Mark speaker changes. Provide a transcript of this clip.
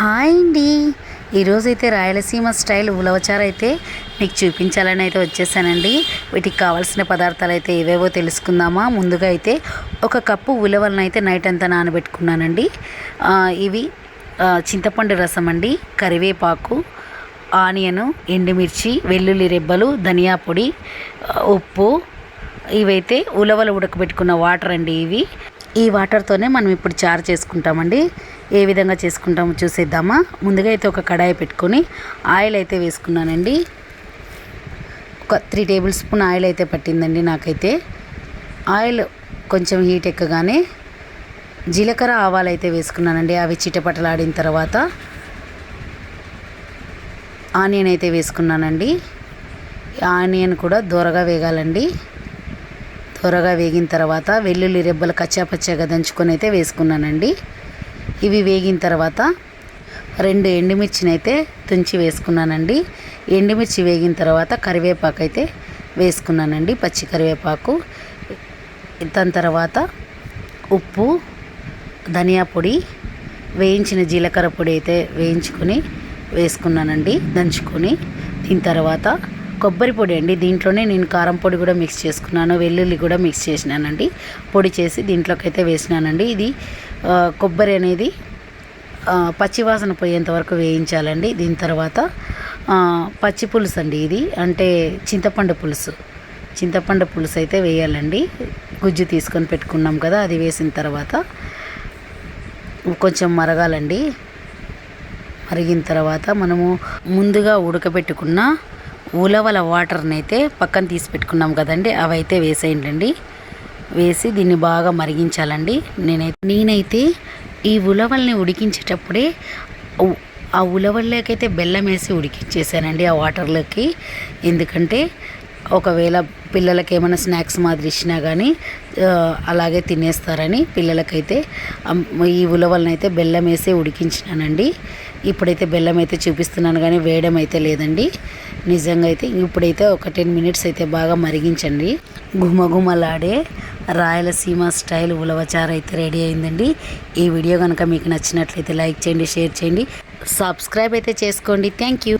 Speaker 1: Hi అండి. ఈరోజైతే Rayalaseema style ఉలవచారు అయితే మీకు చూపించాలని అయితే వచ్చేసానండి. వీటికి కావాల్సిన పదార్థాలు అయితే ఏవేవో తెలుసుకుందామా? ముందుగా అయితే ఒక కప్పు ఉలవలను అయితే నైట్ అంతా నానబెట్టుకున్నానండి. ఇవి చింతపండు రసం అండి కరివేపాకు ఆనియను ఎండుమిర్చి వెల్లుల్లి రెబ్బలు ధనియా పొడి ఉప్పు. ఇవైతే ఉలవలు ఉడకబెట్టుకున్న వాటర్ అండి ఇవి. ఈ వాటర్తోనే మనం ఇప్పుడు చారు చేసుకుంటామండి. ఏ విధంగా చేసుకుంటామో చూసేద్దామా. ముందుగా అయితే ఒక కడాయి పెట్టుకొని ఆయిల్ అయితే వేసుకున్నానండి. ఒక త్రీ టేబుల్ స్పూన్ ఆయిల్ అయితే పట్టిందండి నాకైతే. ఆయిల్ కొంచెం హీట్ ఎక్కగానే జీలకర్ర ఆవాలు అయితే వేసుకున్నానండి. అవి చిటపటలాడిన తర్వాత ఆనియన్ అయితే వేసుకున్నానండి. ఆనియన్ కూడా దూరగా వేగాలండి. త్వరగా వేగిన తర్వాత వెల్లుల్లి రెబ్బలు కచ్చాపచ్చాగా దంచుకొని అయితే వేసుకున్నానండి. ఇవి వేగిన తర్వాత రెండు ఎండుమిర్చిని అయితే తుంచి వేసుకున్నానండి. ఎండుమిర్చి వేగిన తర్వాత కరివేపాకు అయితే వేసుకున్నానండి పచ్చి కరివేపాకు. దాని తర్వాత ఉప్పు ధనియా పొడి వేయించిన జీలకర్ర పొడి అయితే వేయించుకొని వేసుకున్నానండి దంచుకొని. దీని తర్వాత కొబ్బరి పొడి అండి. దీంట్లోనే నేను కారం పొడి కూడా మిక్స్ చేసుకున్నాను. వెల్లుల్లి కూడా మిక్స్ చేసినానండి. పొడి చేసి దీంట్లోకి అయితే వేసినానండి. ఇది కొబ్బరి అనేది పచ్చివాసన పోయేంత వరకు వేయించాలండి. దీని తర్వాత పచ్చి పులుసు అండి ఇది. అంటే చింతపండు పులుసు. చింతపండు పులుసు అయితే వేయాలండి. గుజ్జు తీసుకొని పెట్టుకున్నాం కదా అది వేసిన తర్వాత కొంచెం మరగాలండి. మరిగిన తర్వాత మనము ముందుగా ఉడకబెట్టుకున్న ఉలవల వాటర్ని అయితే పక్కన తీసి పెట్టుకున్నాం కదండి అవి అయితే వేసేయండి వేసి దీన్ని బాగా మరిగించాలండి. నేనైతే నేనైతే ఈ ఉలవల్ని ఉడికించేటప్పుడే ఆ ఉలవల్లోకైతే బెల్లం వేసి ఉడికించేసానండి ఆ వాటర్లోకి. ఎందుకంటే ఒకవేళ పిల్లలకి ఏమైనా స్నాక్స్ మాదిరి ఇచ్చినా కానీ అలాగే తినేస్తారని పిల్లలకైతే ఈ ఉలవలను అయితే బెల్లం వేసి ఉడికించినానండి. ఇప్పుడైతే బెల్లం అయితే చూపిస్తున్నాను కానీ వేయడం అయితే లేదండి. నిజంగా అయితే ఇప్పుడైతే ఒక టెన్ మినిట్స్ అయితే బాగా మరిగించండి. గుమగుమలాడే రాయలసీమ స్టైల్ ఉలవచారు అయితే రెడీ అయిందండి. ఈ వీడియో కనుక మీకు నచ్చినట్లయితే లైక్ చేయండి షేర్ చేయండి. సబ్స్క్రైబ్ అయితే చేసుకోండి. Thank you.